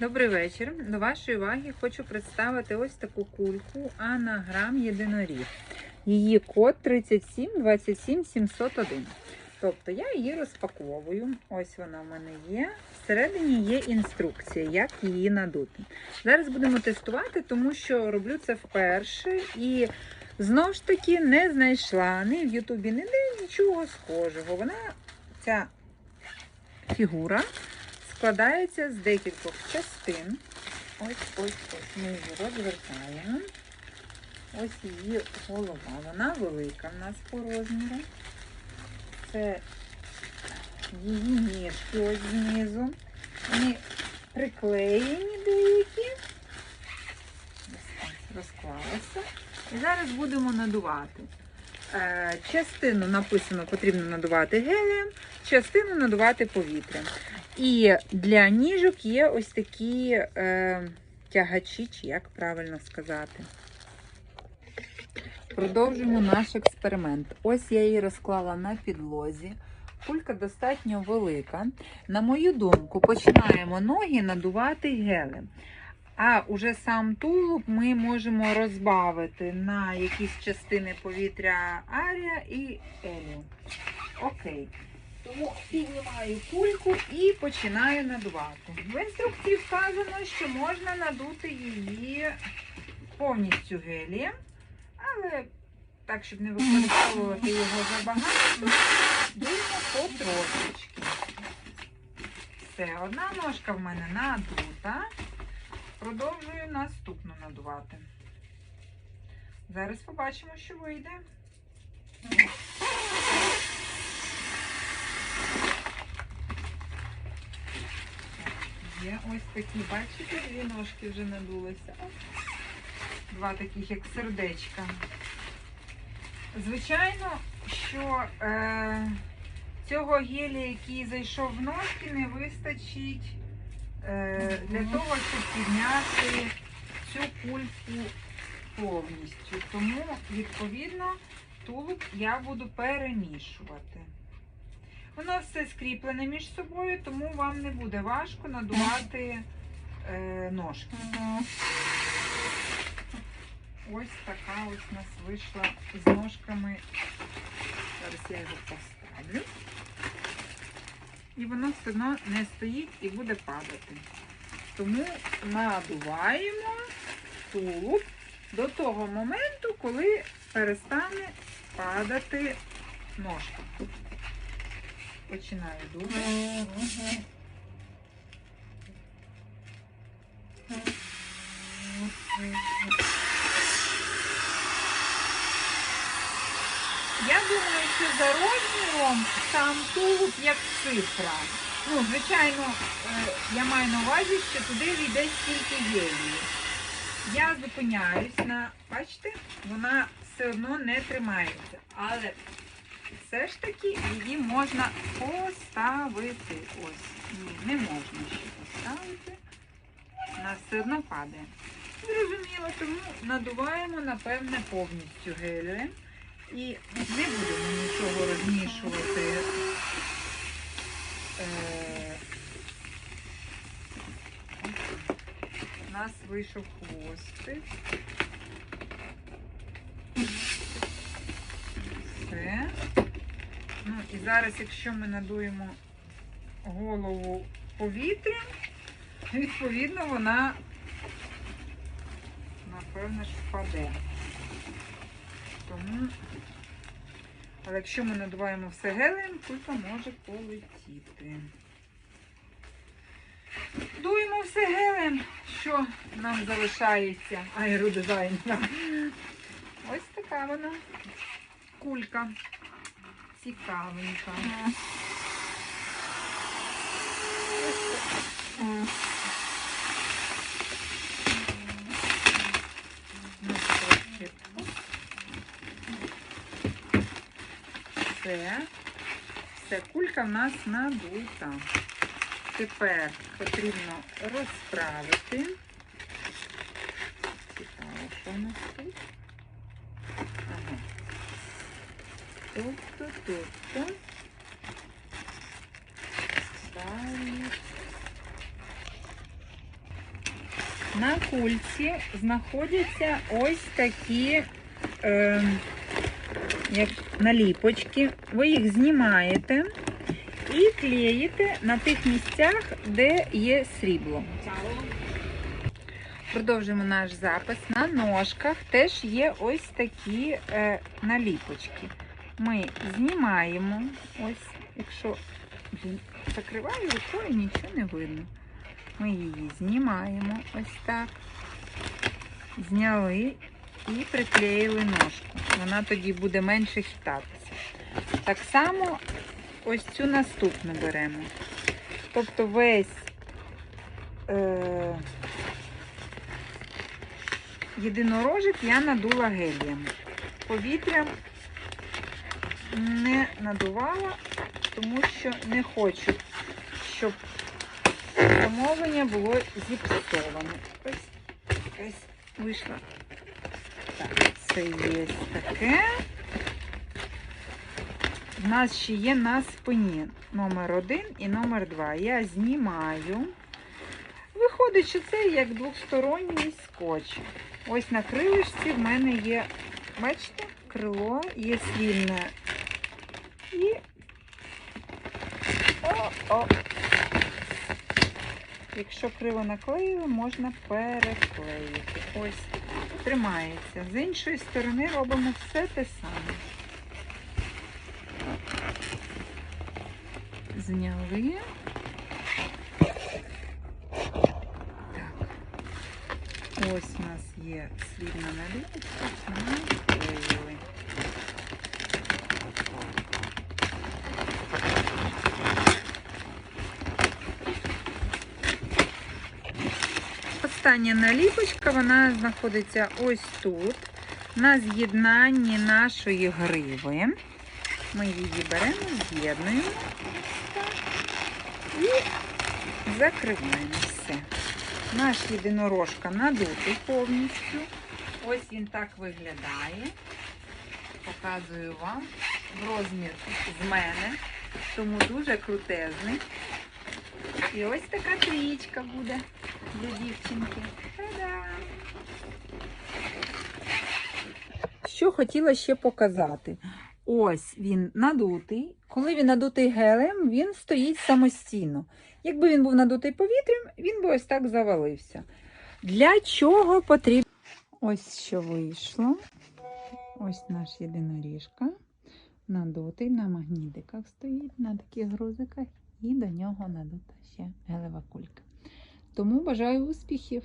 Добрий вечір. До вашої уваги хочу представити ось таку кульку анаграм єдиноріг. Її код 37 27 701. Тобто я її розпаковую. Ось вона в мене є. Всередині є інструкція, як її надути. Зараз будемо тестувати, тому що роблю це вперше і знову ж таки не знайшла ні в Ютубі ніде нічого схожого. Вона ця фігура складається з декількох частин. Ось ось ось ми її розвертаємо. Ось її голова. Вона велика в нас по розміру. Це її ніжки ось знизу. Вони приклеєні деякі. Розклалася. І зараз будемо надувати. Е, Частину написано, потрібно надувати гелієм, частину надувати повітрям. І для ніжок є ось такі е, тягачі, чи як правильно сказати. Продовжуємо наш експеримент. Ось я її розклала на підлозі. Кулька достатньо велика. На мою думку, починаємо ноги надувати гелем. А уже сам тулуб ми можемо розбавити на якісь частини повітря Арія і Еліо. Окей. Тому піднімаю кульку і починаю надувати. В інструкції вказано, що можна надути її повністю гелієм, але так, щоб не використовувати його забагато, дуємо потрошечки. Все, одна ножка в мене надута. Продовжую наступну надувати. Зараз побачимо, що вийде. Є ось такі, бачите, дві ножки вже надулися. Два таких, як сердечка. Звичайно, що е, цього гелія, який зайшов в ножки, не вистачить для того, щоб підняти цю кульку повністю. Тому, відповідно, тулуб я буду перемішувати. Воно все скріплене між собою, тому вам не буде важко надувати е, ножки. Ось така ось у нас вийшла з ножками. Зараз я його поставлю. І воно все одно не стоїть і буде падати. Тому надуваємо тулуб до того моменту, коли перестане падати ножка. Починаю дути. Я думаю, що за розміром сам тулуб як цифра. Ну, звичайно, е, я маю на увазі, що туди війде стільки гелію. Я зупиняюсь на, бачите, вона все одно не тримається. Але все ж таки її можна поставити. Ось, ні, не можна ще поставити. Вона все одно падає. Зрозуміло, тому надуваємо, напевне, повністю гелієм. І не будемо нічого розмішувати. Е, У нас вийшов хвостик. Все. Ну і зараз, якщо ми надуємо голову повітрям, відповідно вона напевно ж впаде. Тому, але якщо ми надуваємо все гелем, кулька може полетіти. Дуємо все гелем, що нам залишається аеродизайнера. Ось така вона кулька. Цікавенька. Ну, Все. Все, кулька в нас надута. Тепер потрібно розправити. Цікаво, що у нас тут. Ага. Тобто, тобто. Далі. На кульці знаходяться ось такі е, як наліпочки. Ви їх знімаєте і клеїте на тих місцях, де є срібло. Продовжуємо наш запис. На ножках теж є ось такі е, наліпочки. Ми знімаємо, ось, якщо закриваю рукою, нічого не видно. Ми її знімаємо ось так. Зняли і приклеїли ножку. Вона тоді буде менше хитатися. Так само ось цю наступну беремо. Тобто весь е, єдинорожик я надула гелієм. Повітрям не надувала, тому що не хочу, щоб замовлення було зіпсоване. Ось якась вийшла. Так, це є таке. У нас ще є на спині номер один і номер два. Я знімаю. Виходить, що це як двосторонній скотч. Ось на крилишці в мене є, бачите, крило є свільне. І о-о. Якщо криво наклеїли, можна переклеїти. Ось, тримається. З іншої сторони робимо все те саме. Зняли. Так. Ось у нас є слідна наліпочка, наклеїли. Остання наліпочка, вона знаходиться ось тут, на з'єднанні нашої гриви. Ми її беремо, з'єднуємо і закриваємо все. Наш єдинорожка надутий повністю. Ось він так виглядає. Показую вам розмір з мене, тому дуже крутезний. І ось така трієчка буде для дівчинки. Та-дам! Що хотіла ще показати. Ось він надутий. Коли він надутий гелем, він стоїть самостійно. Якби він був надутий повітрям, він би ось так завалився. Для чого потрібно? Ось що вийшло. Ось наш єдиноріжка. Надутий на магнітиках стоїть, на таких грузиках, і до нього надута ще гелева кулька. Тому бажаю успіхів!